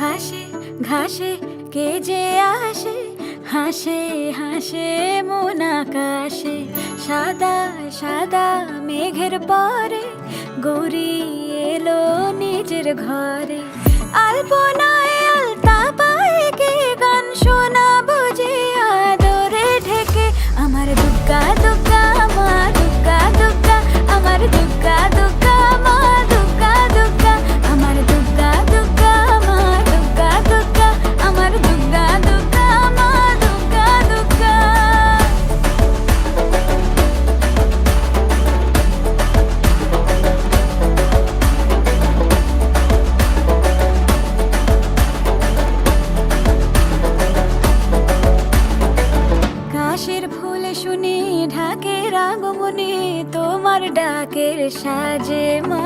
ঘাসে ঘাসে কে যে আসে? হাসে হাসে মন আকাশে। সাদা সাদা মেঘের পরে গৌরী এলো নিজের ঘরে। আলপনায় ফুলে শুনি ঢাকের আগমনে তোমার ডাকের সাজে মা